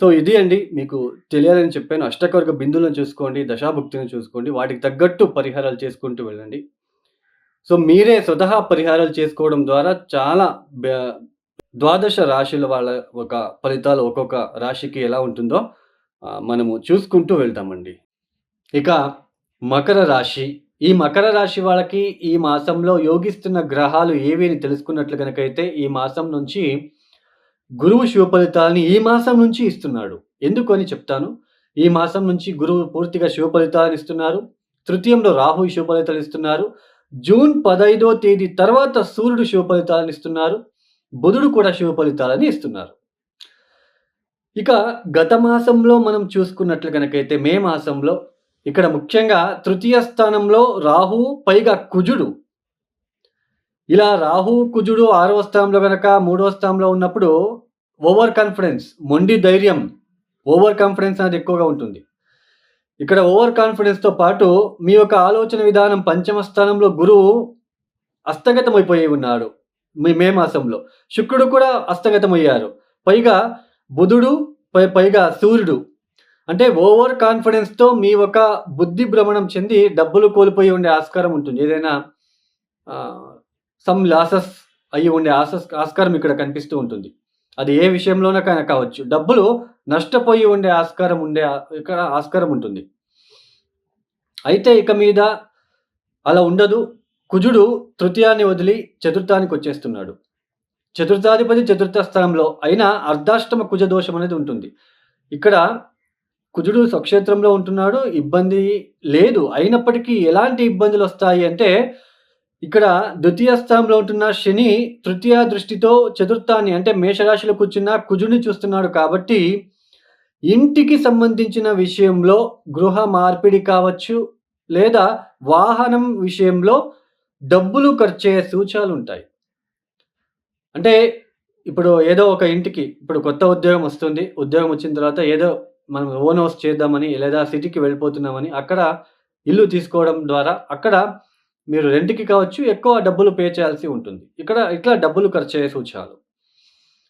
So ఇది అండి మీకు తెలియాలని చెప్పాను. అష్టకవర్గ బిందువులను చూసుకోండి దశాభుక్తిని చూసుకోండి వాటికి తగ్గట్టు పరిహారాలు చేసుకుంటూ వెళ్ళండి. సో మీరే స్వతహా పరిహారాలు చేసుకోవడం ద్వారా చాలా బ- ద్వాదశ రాశుల వాళ్ళ ఒక ఫలితాలు ఒక్కొక్క రాశికి ఎలా ఉంటుందో మనము చూసుకుంటూ వెళ్తామండి. ఇక మకర రాశి. ఈ మకర రాశి వాళ్ళకి ఈ మాసంలో యోగిస్తున్న గ్రహాలు ఏవి అని తెలుసుకున్నట్లు కనుకైతే ఈ మాసం నుంచి గురువు శుభ ఫలితాలని ఈ మాసం నుంచి ఇస్తున్నాడు. ఎందుకు అని చెప్తాను? ఈ మాసం నుంచి గురువు పూర్తిగా శుభ ఫలితాలను ఇస్తున్నారు. తృతీయంలో రాహు శుభ ఫలితాలు ఇస్తున్నారు. జూన్ పదైదో తేదీ తర్వాత సూర్యుడు శుభ ఫలితాలను ఇస్తున్నారు. బుధుడు కూడా శుభ ఫలితాలని ఇస్తున్నారు. ఇక గత మాసంలో మనం చూసుకున్నట్లు కనుకైతే మే మాసంలో ఇక్కడ ముఖ్యంగా తృతీయ స్థానంలో రాహు పైగా కుజుడు. ఇలా రాహు కుజుడు ఆరవ స్థానంలో కనుక మూడవ స్థానంలో ఉన్నప్పుడు ఓవర్ కాన్ఫిడెన్స్ మొండి ధైర్యం ఓవర్ కాన్ఫిడెన్స్ అనేది ఎక్కువగా ఉంటుంది. ఇక్కడ ఓవర్ కాన్ఫిడెన్స్తో పాటు మీ యొక్క ఆలోచన విధానం పంచమ స్థానంలో గురువు అస్తగతమైపోయి ఉన్నాడు మీ మే మాసంలో. శుక్రుడు కూడా అస్తగతమయ్యారు. పైగా బుధుడు పై పైగా సూర్యుడు. అంటే ఓవర్ కాన్ఫిడెన్స్తో మీ ఒక బుద్ధి భ్రమణం చెంది డబ్బులు కోల్పోయి ఉండే ఆస్కారం ఉంటుంది. ఏదైనా సమ్ లాసెస్ అయ్యి ఉండే ఆసస్ ఆస్కారం ఇక్కడ కనిపిస్తూ ఉంటుంది. అది ఏ విషయంలోనైనా కావచ్చు. డబ్బులు నష్టపోయి ఉండే ఆస్కారం ఉండే ఇక్కడ ఆస్కారం ఉంటుంది. అయితే ఇక మీద అలా ఉండదు. కుజుడు తృతీయాన్ని వదిలి చతుర్థానికి వచ్చేస్తున్నాడు. చతుర్థాధిపతి చతుర్థ స్థానంలో అయినా అర్ధాష్టమ కుజ దోషం అనేది ఉంటుంది. ఇక్కడ కుజుడు స్వక్షేత్రంలో ఉంటున్నాడు. ఇబ్బంది లేదు. అయినప్పటికీ ఎలాంటి ఇబ్బందులు వస్తాయి అంటే ఇక్కడ ద్వితీయ స్థానంలో ఉంటున్న శని తృతీయ దృష్టితో చతుర్థాన్ని అంటే మేషరాశిలో కూర్చున్న కుజుని చూస్తున్నాడు కాబట్టి ఇంటికి సంబంధించిన విషయంలో గృహ మార్పిడి కావచ్చు లేదా వాహనం విషయంలో డబ్బులు ఖర్చయ్యే సూచనలు ఉంటాయి అంటే ఇప్పుడు ఏదో ఒక ఇంటికి ఇప్పుడు కొత్త ఉద్యోగం వస్తుంది ఉద్యోగం వచ్చిన తర్వాత ఏదో మనం ఓన్ హౌస్ చేద్దామని లేదా సిటీకి వెళ్ళిపోతున్నామని అక్కడ ఇల్లు తీసుకోవడం ద్వారా అక్కడ మీరు రెంట్కి కావచ్చు ఎక్కువ డబ్బులు పే చేయాల్సి ఉంటుంది. ఇక్కడ ఇట్లా డబ్బులు ఖర్చు అయ్యే సూచనలు.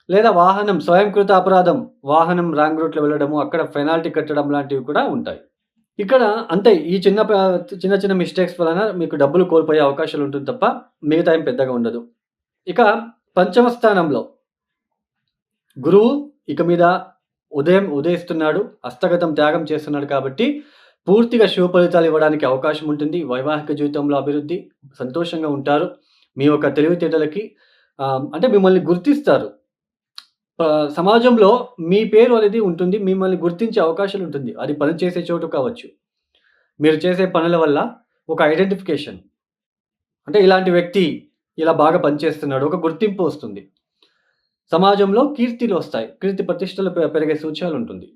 లేదా వాహనం స్వయంకృత అపరాధం వాహనం రాంగ్ రూట్లో వెళ్ళడము అక్కడ పెనాల్టీ కట్టడం లాంటివి కూడా ఉంటాయి. ఇక్కడ అంతే ఈ చిన్న చిన్న చిన్న మిస్టేక్స్ వలన మీకు డబ్బులు కోల్పోయే అవకాశాలు ఉంటుంది తప్ప మిగతా ఏం పెద్దగా ఉండదు. ఇక పంచమ స్థానంలో గురువు ఇక మీద ఉదయం ఉదయిస్తున్నాడు హస్తగతం త్యాగం చేస్తున్నాడు కాబట్టి పూర్తిగా శుభ ఫలితాలు ఇవ్వడానికి అవకాశం ఉంటుంది. వైవాహిక జీవితంలో అభివృద్ధి సంతోషంగా ఉంటారు. మీ యొక్క తెలివితేటలకి అంటే మిమ్మల్ని గుర్తిస్తారు. సమాజంలో మీ పేరు అనేది ఉంటుంది. మిమ్మల్ని గుర్తించే అవకాశాలు ఉంటుంది. అది పని చేసే చోటు కావచ్చు. మీరు చేసే పనుల వల్ల ఒక ఐడెంటిఫికేషన్. అంటే ఇలాంటి వ్యక్తి ఇలా బాగా పనిచేస్తున్నాడు. ఒక గుర్తింపు వస్తుంది. సమాజంలో కీర్తిలు వస్తాయి. కీర్తి ప్రతిష్టలు పెరిగే సూచనలు ఉంటుంది.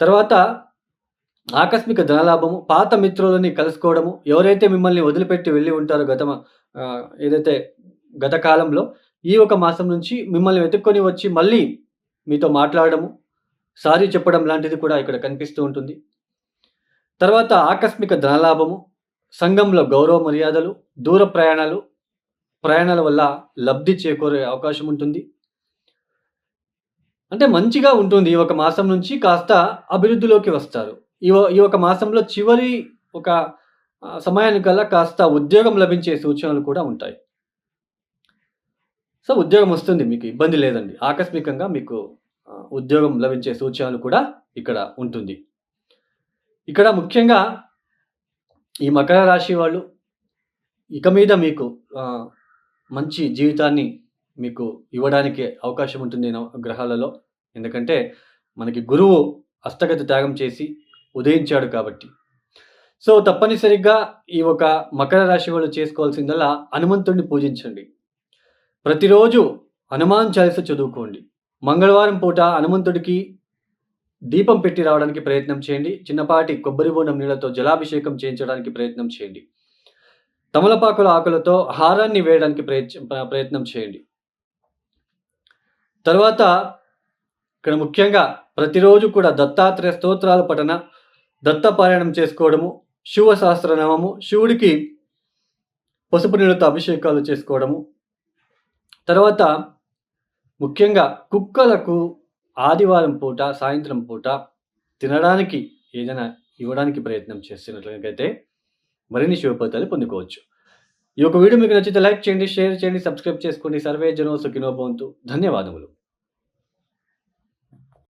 తర్వాత ఆకస్మిక ధనలాభము పాత మిత్రులని కలుసుకోవడము ఎవరైతే మిమ్మల్ని వదిలిపెట్టి వెళ్ళి ఉంటారో గత ఏదైతే గత కాలంలో ఈ ఒక మాసం నుంచి మిమ్మల్ని వెతుక్కొని వచ్చి మళ్ళీ మీతో మాట్లాడడము సారీ చెప్పడం లాంటిది కూడా ఇక్కడ కనిపిస్తూ ఉంటుంది. తర్వాత ఆకస్మిక ధనలాభము సంఘంలో గౌరవ మర్యాదలు దూర ప్రయాణాలు ప్రయాణాల వల్ల లబ్ధి చేకూరే అవకాశం ఉంటుంది. అంటే మంచిగా ఉంటుంది ఈ ఒక మాసం నుంచి కాస్త అభివృద్ధిలోకి వస్తారు. ఈ ఈ ఒక మాసంలో చివరి ఒక సమయానికి సమయానికల్లా కాస్త ఉద్యోగం లభించే సూచనలు కూడా ఉంటాయి. సో ఉద్యోగం వస్తుంది మీకు ఇబ్బంది లేదండి. ఆకస్మికంగా మీకు ఉద్యోగం లభించే సూచనలు కూడా ఇక్కడ ఉంటుంది. ఇక్కడ ముఖ్యంగా ఈ మకర రాశి వాళ్ళు ఇక మీద మీకు మంచి జీవితాన్ని మీకు ఇవ్వడానికి అవకాశం ఉంటుంది గ్రహాలలో. ఎందుకంటే మనకి గురువు హస్తగతి త్యాగం చేసి ఉదయించాడు కాబట్టి. సో తప్పనిసరిగా ఈ ఒక మకర రాశి వాళ్ళు చేసుకోవాల్సిందల్లా హనుమంతుడిని పూజించండి. ప్రతిరోజు హనుమాన్ చాలీస చదువుకోండి. మంగళవారం పూట హనుమంతుడికి దీపం పెట్టి రావడానికి ప్రయత్నం చేయండి. చిన్నపాటి కొబ్బరి బోండం నీళ్ళతో జలాభిషేకం చేయించడానికి ప్రయత్నం చేయండి. తమలపాకుల ఆకులతో హారాన్ని వేయడానికి ప్రయత్నం చేయండి. తర్వాత ఇక్కడ ముఖ్యంగా ప్రతిరోజు కూడా దత్తాత్రేయ స్తోత్రాలు పఠన దత్తపారాయణం చేసుకోవడము శివ సహస్రనామము శివుడికి పసుపు నీళ్ళతో అభిషేకాలు చేసుకోవడము. తర్వాత ముఖ్యంగా కుక్కలకు ఆదివారం పూట సాయంత్రం పూట తినడానికి ఏదైనా ఇవ్వడానికి ప్రయత్నం చేస్తున్నట్లయితే మరిన్ని శివపతాలు పొందుకోవచ్చు. ఈ యొక్క వీడియో మీకు నచ్చితే లైక్ చేయండి షేర్ చేయండి సబ్స్క్రైబ్ చేసుకోండి. సర్వే జనో సుఖినోభవంతు ధన్యవాదములు.